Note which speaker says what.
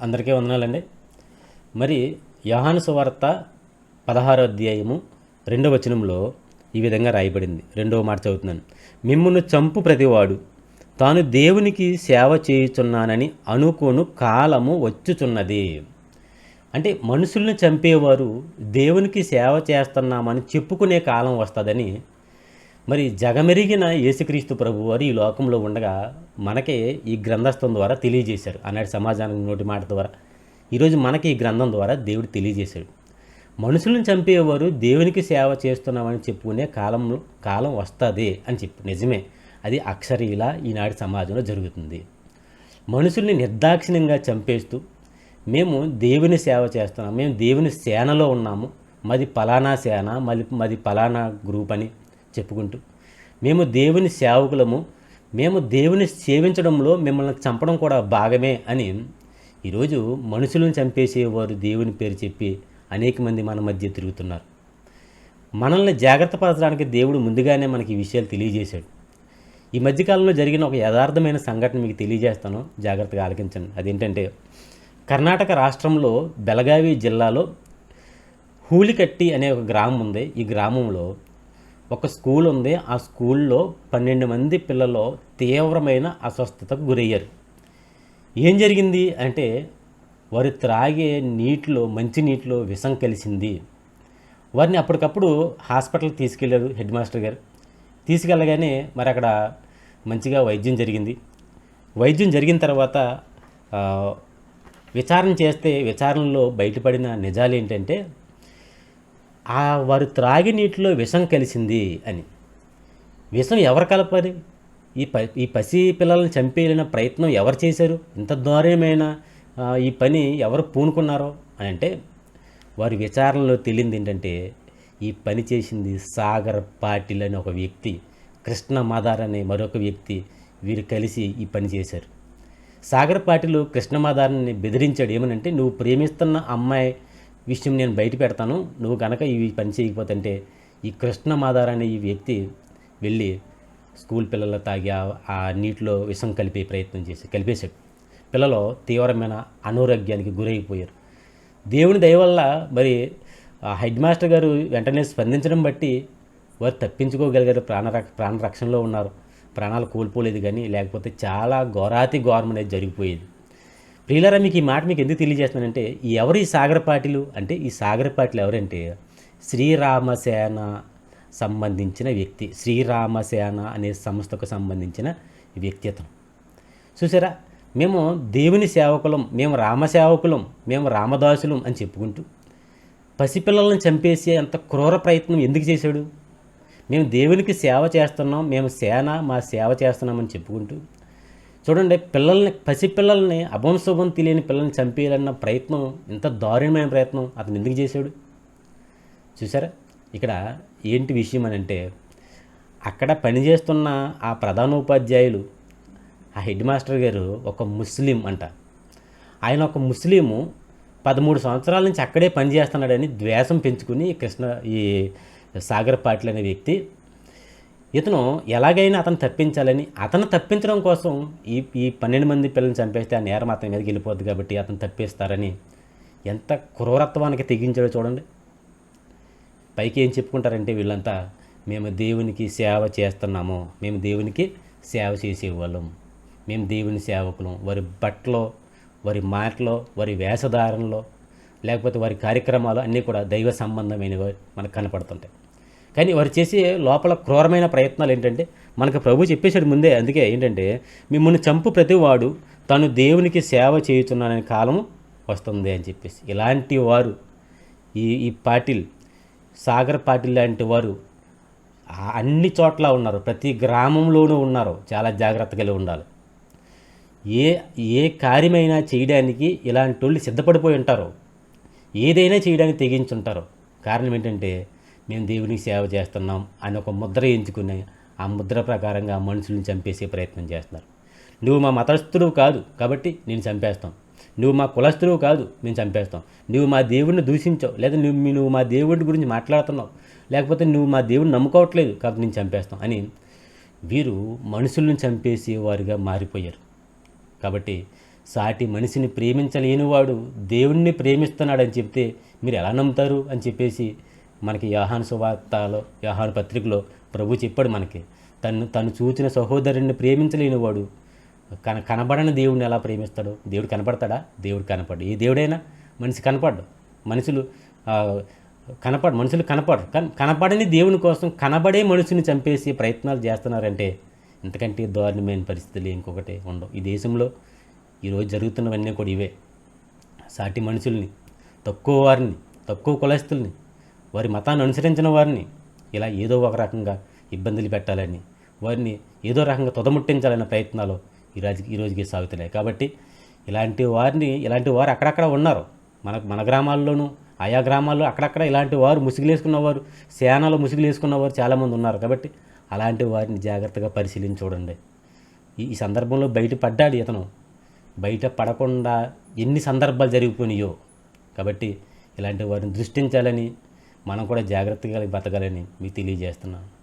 Speaker 1: అందరికీ వందనాలండి. మరి యహాను సువార్త పదహారో అధ్యాయము రెండవ వచనంలో ఈ విధంగా రాయబడింది. రెండవ మాట చదువుతున్నాను. మిమ్మును చంపు ప్రతివాడు. తాను దేవునికి సేవ చేయుచున్నానని అనుకోను కాలము వచ్చుచున్నది. అంటే మనుషుల్ని చంపేవారు దేవునికి సేవ చేస్తున్నామని చెప్పుకునే కాలం వస్తుందని మరి జగమెరిగిన యేసుక్రీస్తు ప్రభు వారు ఈ లోకంలో ఉండగా మనకే ఈ గ్రంథస్థం ద్వారా తెలియజేశారు ఆనాటి సమాజానికి నోటి మాట ద్వారా. ఈరోజు మనకి ఈ గ్రంథం ద్వారా దేవుడు తెలియజేశాడు. మనుషులను చంపేవారు దేవునికి సేవ చేస్తున్నామని చెప్పుకునే కాలంలో కాలం వస్తుంది అని చెప్పి. నిజమే. అది అక్షరీలా ఈనాటి సమాజంలో జరుగుతుంది. మనుషుల్ని నిర్దాక్షిణ్యంగా చంపేస్తూ మేము దేవుని సేవ చేస్తున్నాం. మేము దేవుని సేనలో ఉన్నాము. మాది పలానా సేన మది మాది పలానా గ్రూప్ అని చెప్పుకుంటూ మేము దేవుని సేవకులము. మేము దేవుని సేవించడంలో మిమ్మల్ని చంపడం కూడా భాగమే అని ఈరోజు మనుషులను చంపేసేవారు దేవుని పేరు చెప్పి అనేక మంది మన మధ్య తిరుగుతున్నారు. మనల్ని జాగ్రత్త పరచడానికి దేవుడు ముందుగానే మనకి ఈ విషయాలు తెలియజేశాడు. ఈ మధ్యకాలంలో జరిగిన ఒక యథార్థమైన సంఘటన మీకు తెలియజేస్తాను. జాగ్రత్తగా ఆలకించండి. అదేంటంటే కర్ణాటక రాష్ట్రంలో బెలగావి జిల్లాలో హూలికట్టి అనే ఒక గ్రామం ఉంది. ఈ గ్రామంలో ఒక స్కూల్ ఉంది. ఆ స్కూల్లో పన్నెండు మంది పిల్లలు తీవ్రమైన అస్వస్థతకు గురయ్యారు. ఏం జరిగింది అంటే వారు త్రాగే నీటిలో మంచి నీటిలో విషం కలిసింది. వారిని అప్పటికప్పుడు హాస్పిటల్కి తీసుకెళ్ళారు హెడ్ మాస్టర్ గారు. తీసుకెళ్ళగానే మరి అక్కడ మంచిగా వైద్యం జరిగింది. వైద్యం జరిగిన తర్వాత విచారణ చేస్తే విచారణలో బయటపడిన నిజాలు ఏంటంటే ఆ వారు త్రాగి నీటిలో విషం కలిసింది అని. విషం ఎవరు కలపాలి? ఈ ప ఈ పసి పిల్లల్ని చంపేయాలన్న ప్రయత్నం ఎవరు చేశారు? ఇంత దారుణమైన ఈ పని ఎవరు పూనుకున్నారో అని అంటే వారి విచారణలో తెలియంది ఏంటంటే ఈ పని చేసింది సాగర్ పాటిల్ అనే ఒక వ్యక్తి కృష్ణ మాదార్ అనే మరొక వ్యక్తి వీరు కలిసి ఈ పని చేశారు. సాగర్ పాటిల్ కృష్ణ మాదార్ని బెదిరించాడు. ఏమనంటే నువ్వు ప్రేమిస్తున్న అమ్మాయి విషయం నేను బయట పెడతాను. నువ్వు కనుక ఇవి పని చేయకపోతుంటే ఈ కృష్ణ మాదార్ అనే ఈ వ్యక్తి వెళ్ళి స్కూల్ పిల్లలు తాగి ఆ- నీటిలో విషం కలిపే ప్రయత్నం చేసి కలిపేశాడు. పిల్లలు తీవ్రమైన అనారోగ్యానికి గురైపోయారు. దేవుని దయ వల్ల మరి ఆ హెడ్ మాస్టర్ గారు వెంటనే స్పందించడం బట్టి వారు తప్పించుకోగలిగారు. ప్రాణ ప్రాణ రక్షణలో ఉన్నారు. ప్రాణాలు కోల్పోలేదు కానీ లేకపోతే చాలా ఘోరాతి ఘోరం అనేది జరిగిపోయేది. ప్రియులరా మీకు ఈ మాట మీకు ఎందుకు తెలియజేస్తున్నానంటే ఎవరు ఈ సాగరపాటిలు అంటే ఈ సాగరపాటిలు ఎవరంటే శ్రీరామసేన సంబంధించిన వ్యక్తి శ్రీరామసేన అనే సంస్థకు సంబంధించిన వ్యక్తి అతను. చూసారా మేము దేవుని సేవకులం మేము రామసేవకులం మేము రామదాసులం అని చెప్పుకుంటూ పసిపిల్లలను చంపేసే అంత క్రూర ప్రయత్నం ఎందుకు చేశాడు? మేము దేవునికి సేవ చేస్తున్నాం మేము సేన మా సేవ చేస్తున్నామని చెప్పుకుంటూ చూడండి పిల్లల్ని పసిపిల్లల్ని అభంశుభం తెలియని పిల్లల్ని చంపేయాలన్న ప్రయత్నం ఇంత దారుణమైన ప్రయత్నం అతను ఎందుకు చేశాడు? చూసారా ఇక్కడ ఏంటి విషయం అని అంటే అక్కడ పనిచేస్తున్న ఆ ప్రధానోపాధ్యాయులు ఆ హెడ్ మాస్టర్ గారు ఒక ముస్లిం అంట. ఆయన ఒక ముస్లిము పదమూడు సంవత్సరాల నుంచి అక్కడే పనిచేస్తున్నాడని ద్వేషం పెంచుకుని కృష్ణ ఈ సాగర్ పాటిల్ అనే వ్యక్తి ఇతను ఎలాగైనా అతను తప్పించాలని అతను తప్పించడం కోసం ఈ ఈ పన్నెండు మంది పిల్లల్ని చంపేస్తే ఆ నేరం అతని మీదకి వెళ్ళిపోద్ది కాబట్టి అతను తప్పిస్తారని ఎంత క్రూరత్వానికి తెగించాడో చూడండి. పైకి ఏం చెప్పుకుంటారంటే వీళ్ళంతా మేము దేవునికి సేవ చేస్తున్నాము మేము దేవునికి సేవ చేసేవాళ్ళం మేము దేవుని సేవకులం. వారి బట్టలో వారి మాటలో వారి వేషధారణలో లేకపోతే వారి కార్యక్రమాలు అన్నీ కూడా దైవ సంబంధమైనవి మనకు కనపడుతుంటాయి. కానీ వారు చేసే లోపల క్రూరమైన ప్రయత్నాలు ఏంటంటే మనకు ప్రభు చెప్పేశాడు ముందే అందుకే ఏంటంటే మిమ్మల్ని చంపు ప్రతివాడు తాను దేవునికి సేవ చేయుచున్నాననే కాలం వస్తుంది అని చెప్పేసి. ఇలాంటి వారు ఈ ఈ పాటిల్ సాగర్ పాటిల్ లాంటి వారు అన్ని చోట్ల ఉన్నారు. ప్రతి గ్రామంలోనూ ఉన్నారు. చాలా జాగ్రత్తగా ఉండాలి. ఏ ఏ కార్యమైనా చేయడానికి ఇలాంటి వాళ్ళు సిద్ధపడిపోయి ఉంటారు. ఏదైనా చేయడానికి తెగించుంటారు. కారణం ఏంటంటే మేము దేవునికి సేవ చేస్తున్నాం అని ఒక ముద్ర ఎంచుకుని ఆ ముద్ర ప్రకారంగా మనుషుల్ని చంపేసే ప్రయత్నం చేస్తున్నారు. నువ్వు మా మతస్థుడు కాదు కాబట్టి నేను చంపేస్తాం. నువ్వు మా కులస్తుడు కాదు మేము చంపేస్తాం. నువ్వు మా దేవుడిని దూషించావు. లేదా నువ్వు నువ్వు మా దేవుడి గురించి మాట్లాడుతున్నావు. లేకపోతే నువ్వు మా దేవుడిని నమ్ముకోవట్లేదు కాబట్టి నేను చంపేస్తాం అని వీరు మనుషులను చంపేసే వారిగా మారిపోయారు. కాబట్టి సాటి మనిషిని ప్రేమించలేనివాడు దేవుణ్ణి ప్రేమిస్తున్నాడని చెప్తే మీరు ఎలా నమ్ముతారు అని చెప్పేసి మనకి యాహాను సువార్తలో యాహాను పత్రికలో ప్రభు చెప్పాడు మనకి తను తను చూచిన సహోదరుని ప్రేమించలేనివాడు కన కనబడని దేవుడిని ఎలా ప్రేమిస్తాడు? దేవుడు కనపడతాడా దేవుడు కనపడు ఏ దేవుడైనా మనిషి కనపడ్డు. మనుషులు కనపడు మనుషులు కనపడరు. కన్ కనపడని దేవుని కోసం కనబడే మనుషుని చంపేసి ప్రయత్నాలు చేస్తున్నారంటే ఇంతకంటే దారుణమైన పరిస్థితులు ఇంకొకటి ఉండవు. ఈ దేశంలో ఈరోజు జరుగుతున్నవన్నీ కూడా ఇవే. సాటి మనుషుల్ని తక్కువ వారిని తక్కువ కులస్తుల్ని వారి మతాన్ని అనుసరించిన వారిని ఇలా ఏదో ఒక రకంగా ఇబ్బందులు పెట్టాలని వారిని ఏదో రకంగా తుదముట్టించాలనే ప్రయత్నాలు ఈ రోజు ఈ రోజుకి సాగుతున్నాయి. కాబట్టి ఇలాంటి వారిని ఇలాంటి వారు అక్కడక్కడ ఉన్నారు. మన మన గ్రామాల్లోనూ ఆయా గ్రామాల్లో అక్కడక్కడ ఇలాంటి వారు ముసుగులేసుకున్నవారు సేనలో ముసుగులేసుకున్నవారు చాలామంది ఉన్నారు. కాబట్టి అలాంటి వారిని జాగ్రత్తగా పరిశీలించి చూడండి ఈ ఈ సందర్భంలో బయట పడ్డాడు ఇతను. బయట పడకుండా ఎన్ని సందర్భాలు జరిగిపోయినాయో. కాబట్టి ఇలాంటి వారిని దృష్టించాలని మనం కూడా జాగ్రత్తగా బతకాలని మీకు తెలియజేస్తున్నాను.